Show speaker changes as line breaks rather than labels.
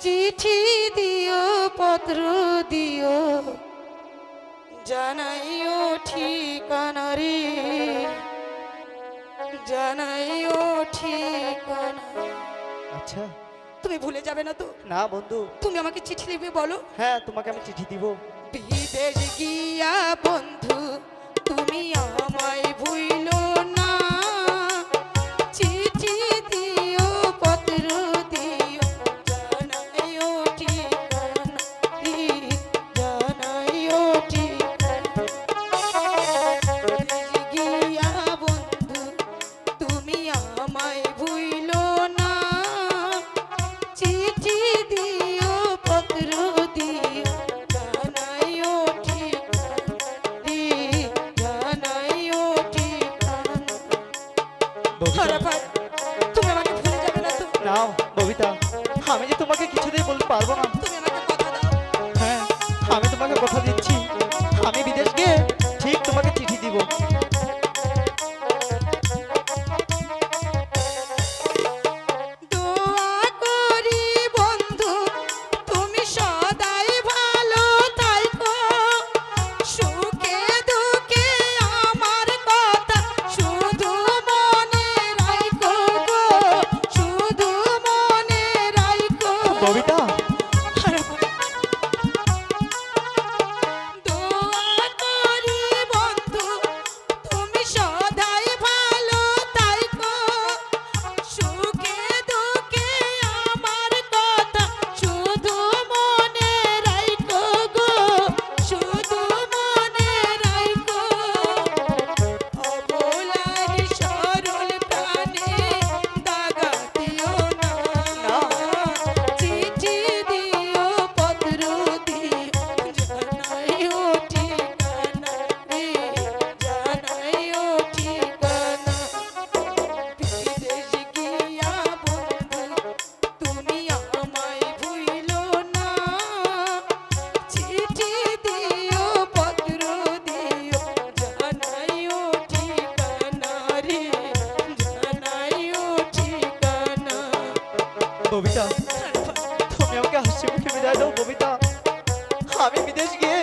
চিঠি দিও পত্র দিও। জানাইও ঠিকানা রে। জানাইও ঠিকানা।
আচ্ছা।
তুমি ভুলে যাবে না তো?
না বন্ধু।
তুমি আমাকে চিঠি লিখবে বলো?
হ্যাঁ তোমাকে আমি চিঠি দিব।
বিদেশ গিয়া বন্ধু তুমি আমাকে ভুলে যাবে না তো?
ববিতা। আমি যে তোমাকে কিছুতেই বলতে পারব না।
ফিরাইল
কবিতা আমি বিদেশ গিয়ে